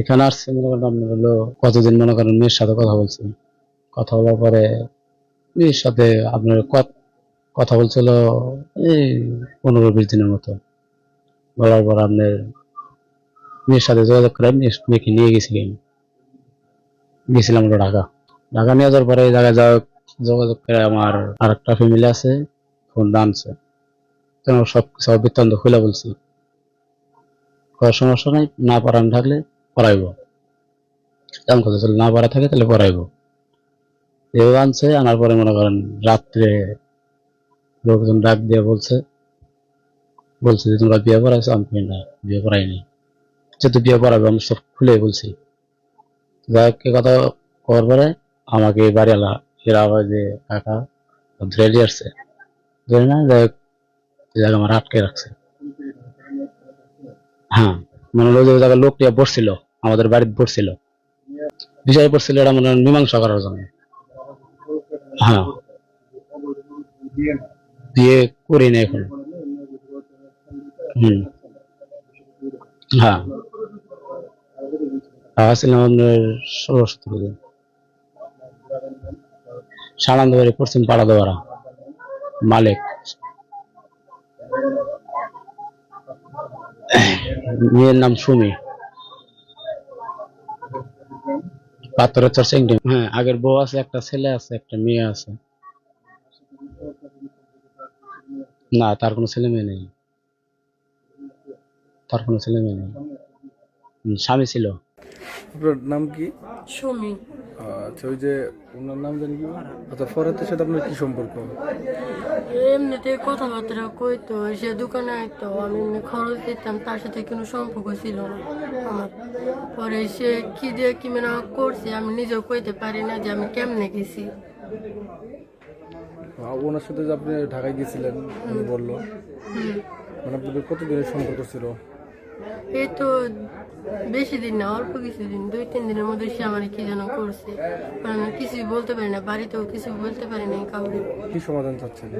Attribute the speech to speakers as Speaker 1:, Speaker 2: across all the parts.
Speaker 1: এখানে আসছে, মনে করেন হলো কতদিন, মনে করেন মেয়ের সাথে কথা কথা বলার পরে মেয়ের সাথে আপনার কথা বলছিল এই পনেরো বিশ দিনের মতো। বলার পর আপনার মেয়ের সাথে যোগাযোগ করে মেয়ে- মেয়েকে নিয়ে গেছিলেন গেছিলাম আমরা ঢাকা। ঢাকা নিয়ে যাওয়ার পরে জায়গায় যোগাযোগ করে আমার আর একটা ফ্যামিলি আছে, ফোন আনছে তো সব কিছু বৃত্তান্ত খুলে বলছি। সমস্যা নাই না পড়ানো থাকলে পড়াইব। তেমন কথা না পড়া থাকে তাহলে পড়াইব। এভাবে আনছে আনার পরে মনে করেন রাত্রে লোকজন ডাক দিয়ে বলছে বলছে যে তোমরা বিয়ে পড়াইছো? আমি না বিয়ে পড়াইনি। যেহেতু বিয়ে পড়াবে আমি সব খুলে বলছি। যাই হোক, কথা করার পরে আমাকে বাড়ি আলা এরা আবার যে কাকা ধরে নিয়ে আসছে। ধরে না যাই জায়গায় আমার আটকে রাখছে। হ্যাঁ মানে ওই জায়গায় লোকটা বসছিল, আমাদের বাড়িতে বসছিল। বিষয় পড়ছিল এটা মীমাংসা করার জন্য। হ্যাঁ। বিয়ে করি না এখন। হ্যাঁ। আসছিলাম আপনার ষোলো দিন পশ্চিম পাড়া দেওয়ারা। মালিক। মেয়ের নাম সুমি। পাথরের চর সিং হ্যাঁ আগের বউ আছে, একটা ছেলে আছে, একটা মেয়ে আছে। না, তার কোনো ছেলে মেয়ে নেই। তার কোনো ছেলে মেয়ে নেই। স্বামী ছিল।
Speaker 2: আপনার নাম কি?
Speaker 3: সুমি।
Speaker 2: আচ্ছা ওই যে ওনার নাম জানি কি? আচ্ছা ফরাতের সাথে আপনার কি সম্পর্ক?
Speaker 3: এমনিতে কথাবার্তা কইতো সে দোকানে আইতো আমি এমনি খরচ দিতাম তার সাথে কোনো সম্পর্ক ছিল না আমার। পরে সে কি দিয়ে কি মানে করছে আমি নিজেও কইতে পারি না যে আমি কেমনে গেছি।
Speaker 2: ওনার সাথে যে আপনি ঢাকায় গেছিলেন উনি বলল। মানে আপনাদের কতদিনের সম্পর্ক ছিল?
Speaker 3: এই তো বেশি দিন না অল্প কিছু দিন দুই তিন দিনের মধ্যে সে আমার কি যেন করছে। আমি কিছুই বলতে পারি না বাড়িতেও কিছু বলতে পারি না কাউকে।
Speaker 2: কি সমাধান চাচ্ছেন?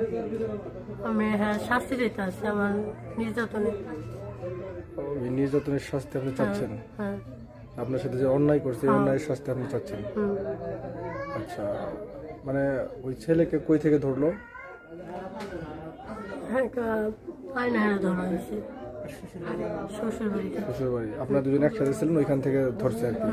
Speaker 3: আমি হ্যাঁ শাস্তি দিতে আছে আমার নির্যাতনে
Speaker 2: নির্যাতনের শাস্তি আপনি চাচ্ছেন?
Speaker 3: হ্যাঁ।
Speaker 2: আপনার সাথে যে অন্যায় করছে এই অন্যায়ের শাস্তি আপনি চাচ্ছেন? আচ্ছা মানে ওই ছেলেকে কই থেকে ধরলো?
Speaker 3: হ্যাঁ আয়না হ্যাঁ ধরা হয়েছে। শ্বশুর বাড়িতে
Speaker 2: শ্বশুর বাড়ি আপনার দুজন একসাথে ছিলেন ওইখান থেকে ধরছে আর কি।